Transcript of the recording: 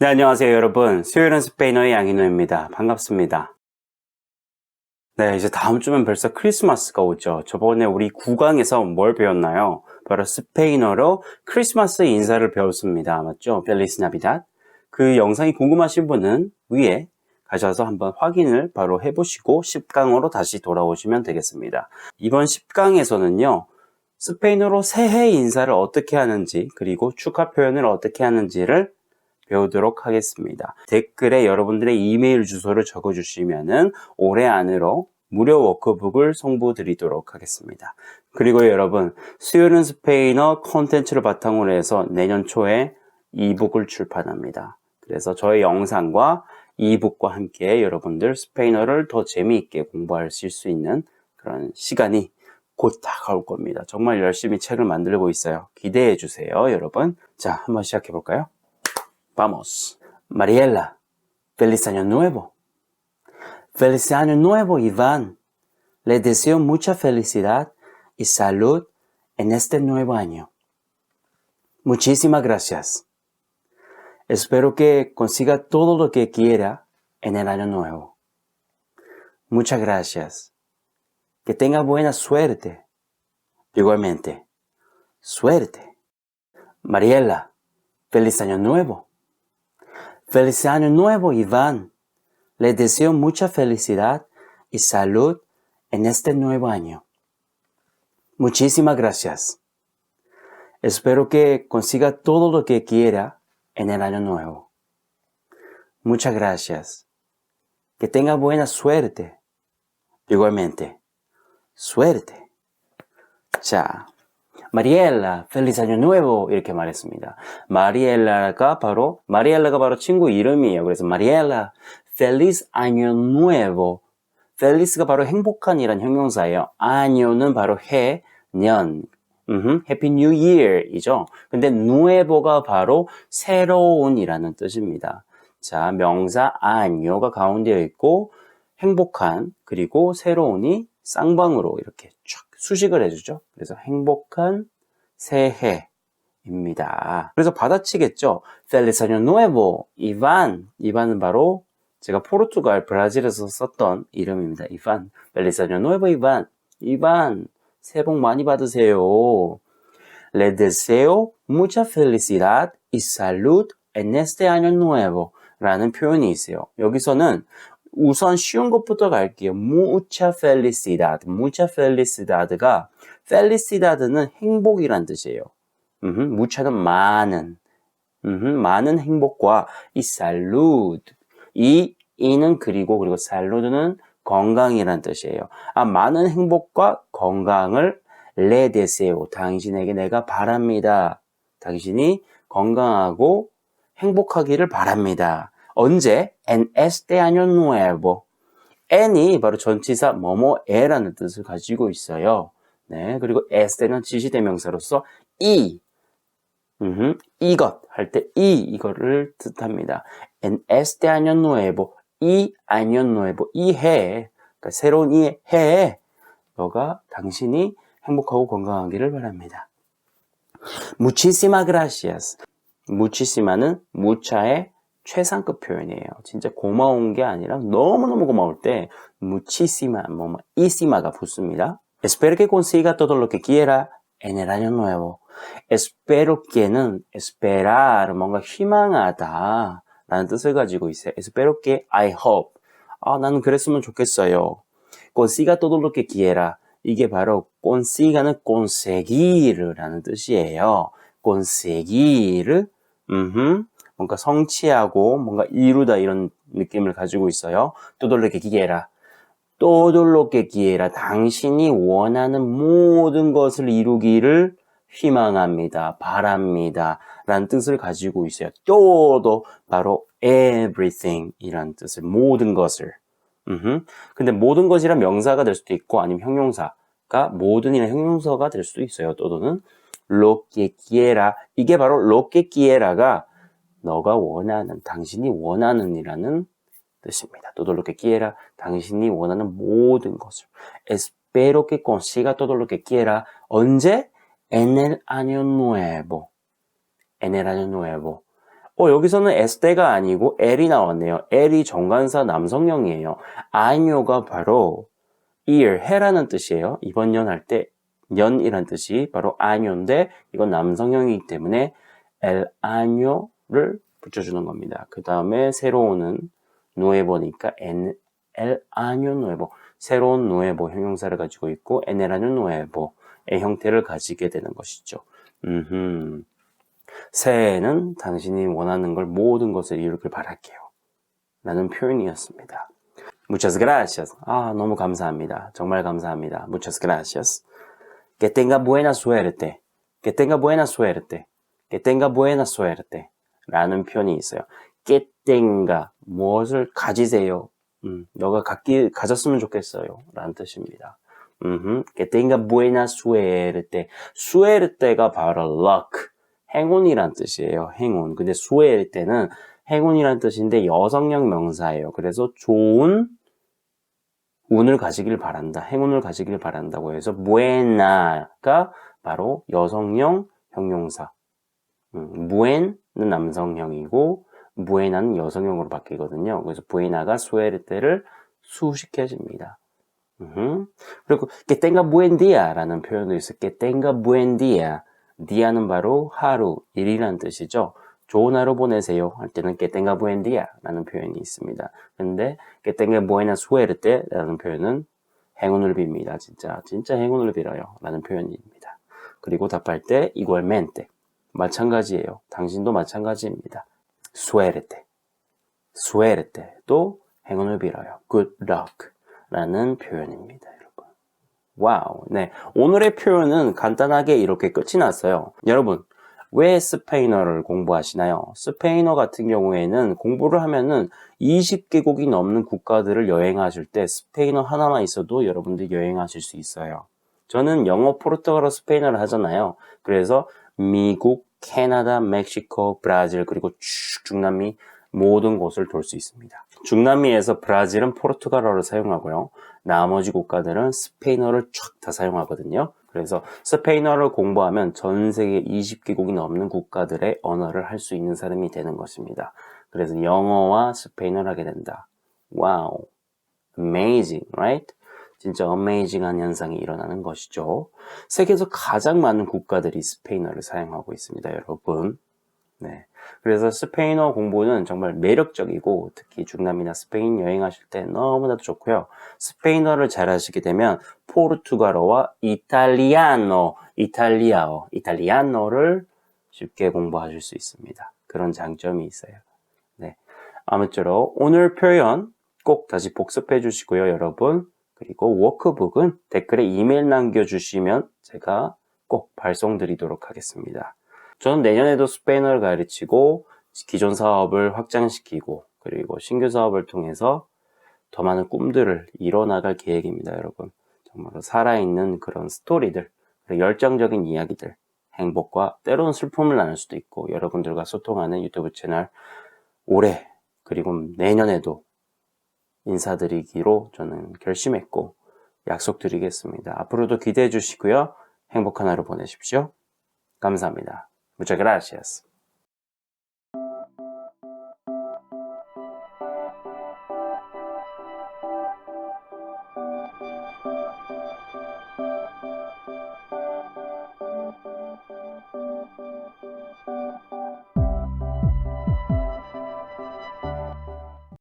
네, 안녕하세요, 여러분. 수요일은 스페인어의 양인호입니다. 반갑습니다. 네, 이제 다음 주면 벌써 크리스마스가 오죠. 저번에 우리 구강에서 뭘 배웠나요? 바로 스페인어로 크리스마스 인사를 배웠습니다. 맞죠? 벨리스 나비닷. 그 영상이 궁금하신 분은 위에 가셔서 한번 확인을 바로 해보시고 10강으로 다시 돌아오시면 되겠습니다. 이번 10강에서는요, 스페인어로 새해 인사를 어떻게 하는지, 그리고 축하 표현을 어떻게 하는지를 배우도록 하겠습니다. 댓글에 여러분들의 이메일 주소를 적어주시면은 올해 안으로 무료 워크북을 송부드리도록 하겠습니다. 그리고 여러분, 수요일은 스페인어 콘텐츠를 바탕으로 해서 내년 초에 이북을 출판합니다. 그래서 저의 영상과 이북과 함께 여러분들 스페인어를 더 재미있게 공부하실 수 있는 그런 시간이 곧 다가올 겁니다. 정말 열심히 책을 만들고 있어요. 기대해 주세요, 여러분. 자, 한번 시작해 볼까요? Vamos. Mariela, feliz año nuevo. Feliz año nuevo, Iván. Les deseo mucha felicidad y salud en este nuevo año. Muchísimas gracias. Espero que consiga todo lo que quiera en el año nuevo. Muchas gracias. Que tenga buena suerte. Igualmente. Suerte. Mariela, feliz año nuevo. Feliz año nuevo, Iván. Les deseo mucha felicidad y salud en este nuevo año. Muchísimas gracias. Espero que consiga todo lo que quiera en el año nuevo. Muchas gracias. Que tenga buena suerte. Igualmente. Suerte. 자, 마리엘라, 펠리스 아ño nuevo 이렇게 말했습니다. 마리엘라가 바로 마리엘라가 바로 친구 이름이에요. 그래서 마리엘라, 펠리스 아ño nuevo. 펠리스가 바로 행복한이란 형용사예요. 아ño는 바로 해, 년. 음, 해피 뉴 이어이죠. 근데 누에보가 바로 새로운이라는 뜻입니다. 자, 명사 아ño가 가운데에 있고 행복한 그리고 새로운이 쌍방으로 이렇게 쫙 수식을 해주죠. 그래서 행복한 새해입니다. 그래서 받아치겠죠. Feliz Año Nuevo, 이반. 이반은 바로 제가 포르투갈, 브라질에서 썼던 이름입니다. 이반. Feliz Año Nuevo, 이반. 이반. 새해 복 많이 받으세요. Le deseo mucha felicidad y salud en este año nuevo 라는 표현이 있어요. 여기서는 우선 쉬운 것부터 갈게요. mucha felicidad. mucha felicidad가 felicidad는 행복이란 뜻이에요. 음흠, mucha는 많은. 음흠, 많은 행복과 이 salud. 이 이는 그리고 그리고 salud는 건강이란 뜻이에요. 아, 많은 행복과 건강을 le deseo. 당신에게 내가 바랍니다. 당신이 건강하고 행복하기를 바랍니다. 언제? En este año nuevo. N이 바로 전치사 뭐뭐에라는 뜻을 가지고 있어요. 네, 그리고 este는 지시대명사로서 이, 음흠, 이것 할 때 이 이거를 뜻합니다. En este año nuevo. 이 año nuevo. 이 해, 그러니까 새로운 이 해에 너가 당신이 행복하고 건강하기를 바랍니다. Muchísimas gracias. muchísima는 mucha의 최상급 표현이에요. 진짜 고마운 게 아니라 너무너무 고마울 때 muchísima, 뭐, 뭐, 이시마가 붙습니다. Espero que consiga todo lo que quiera en el año nuevo. Espero que는 esperar, 뭔가 희망하다 라는 뜻을 가지고 있어요. Espero que, I hope. 아, 나는 그랬으면 좋겠어요. consiga todo lo que quiera. 이게 바로 consiga는 conseguir라는 뜻이에요. conseguir, 음흠. 뭔가 성취하고 뭔가 이루다 이런 느낌을 가지고 있어요. 또돌로게 기계라. 또돌로게 기회라. 당신이 원하는 모든 것을 이루기를 희망합니다. 바랍니다. 라는 뜻을 가지고 있어요. 또도 바로 everything 이란 뜻을 모든 것을. 음흠. 근데 모든 것이란 명사가 될 수도 있고 아니면 형용사가 모든이란 형용사가 될 수도 있어요. 또도는 로게 기에라 이게 바로 로게 기에라가 너가 원하는, 당신이 원하는이라는 뜻입니다. todo lo que quiera, 당신이 원하는 모든 것을. espero que consiga todo lo que quiera. 언제? en el año nuevo. en el año nuevo. 어, 여기서는 에스테가 아니고 엘이 나왔네요. 엘이 정관사 남성형이에요. 아뇨가 바로 ear, 해라는 뜻이에요. 이번 년 할 때 년이란 뜻이 바로 아뇨인데 이건 남성형이기 때문에 엘 아뇨 를 붙여주는 겁니다. 그 다음에 새로운은 누에보니까 엔, 엘 아뇨 누에보 새로운 누에보 형용사를 가지고 있고 에네라뇨 누에보의 형태를 가지게 되는 것이죠. 음흠. 새해에는 당신이 원하는 걸 모든 것을 이루길 바랄게요. 라는 표현이었습니다. Muchas gracias. 아, 너무 감사합니다. 정말 감사합니다. Muchas gracias. Que tenga buena suerte. Que tenga buena suerte. Que tenga buena suerte. 라는 표현이 있어요. Tenga. 무엇을 가지세요. 음, 너가 갖기, 가졌으면 좋겠어요. 라는 뜻입니다. 음, que tenga buena suerte. suerte가 바로 luck. 행운이란 뜻이에요. 행운. 근데 suerte는 행운이란 뜻인데 여성형 명사예요. 그래서 좋은 운을 가지길 바란다. 행운을 가지길 바란다고 해서 buena가 바로 여성형 형용사. 음, buen은 남성형이고 buena는 여성형으로 바뀌거든요. 그래서 buena가 suerte를 수식해집니다. 음, 그리고 buen dia라는 표현도 있어요. buen día. dia는 바로 하루, 일이란 뜻이죠. 좋은 하루 보내세요 할 때는 que tenga buen día 라는 표현이 있습니다. 근데 que tenga buena suerte 라는 표현은 행운을 빕니다. 진짜 진짜 행운을 빌어요 라는 표현입니다. 그리고 답할 때 igualmente 마찬가지예요. 당신도 마찬가지입니다. suerte 또 행운을 빌어요. good luck 라는 표현입니다. 여러분. 와우. 네. 오늘의 표현은 간단하게 이렇게 끝이 났어요. 여러분, 왜 스페인어를 공부하시나요? 스페인어 같은 경우에는 공부를 하면은 20개국이 넘는 국가들을 여행하실 때 스페인어 하나만 있어도 여러분들 여행하실 수 있어요. 저는 영어, 포르투갈어, 스페인어를 하잖아요. 그래서 미국, 캐나다, 멕시코, 브라질, 그리고 쭉 중남미 모든 곳을 돌 수 있습니다. 중남미에서 브라질은 포르투갈어를 사용하고요. 나머지 국가들은 스페인어를 쫙 다 사용하거든요. 그래서 스페인어를 공부하면 전 세계 20개국이 넘는 국가들의 언어를 할 수 있는 사람이 되는 것입니다. 그래서 영어와 스페인어를 하게 된다. 와우. Amazing, right? 진짜 amazing한 현상이 일어나는 것이죠. 세계에서 가장 많은 국가들이 스페인어를 사용하고 있습니다, 여러분. 네. 그래서 스페인어 공부는 정말 매력적이고 특히 중남미나 스페인 여행하실 때 너무나도 좋고요. 스페인어를 잘 하시게 되면 포르투갈어와 이탈리아노, 이탈리아어, 이탈리아노를 쉽게 공부하실 수 있습니다. 그런 장점이 있어요. 네. 아무쪼록 오늘 표현 꼭 다시 복습해 주시고요, 여러분. 그리고 워크북은 댓글에 이메일 남겨주시면 제가 꼭 발송드리도록 하겠습니다. 저는 내년에도 스페인어를 가르치고 기존 사업을 확장시키고 그리고 신규 사업을 통해서 더 많은 꿈들을 이뤄나갈 계획입니다, 여러분. 정말로 살아있는 그런 스토리들, 열정적인 이야기들, 행복과 때로는 슬픔을 나눌 수도 있고 여러분들과 소통하는 유튜브 채널 올해 그리고 내년에도 인사드리기로 저는 결심했고 약속드리겠습니다. 앞으로도 기대해 주시고요. 행복한 하루 보내십시오. 감사합니다. Muchas gracias.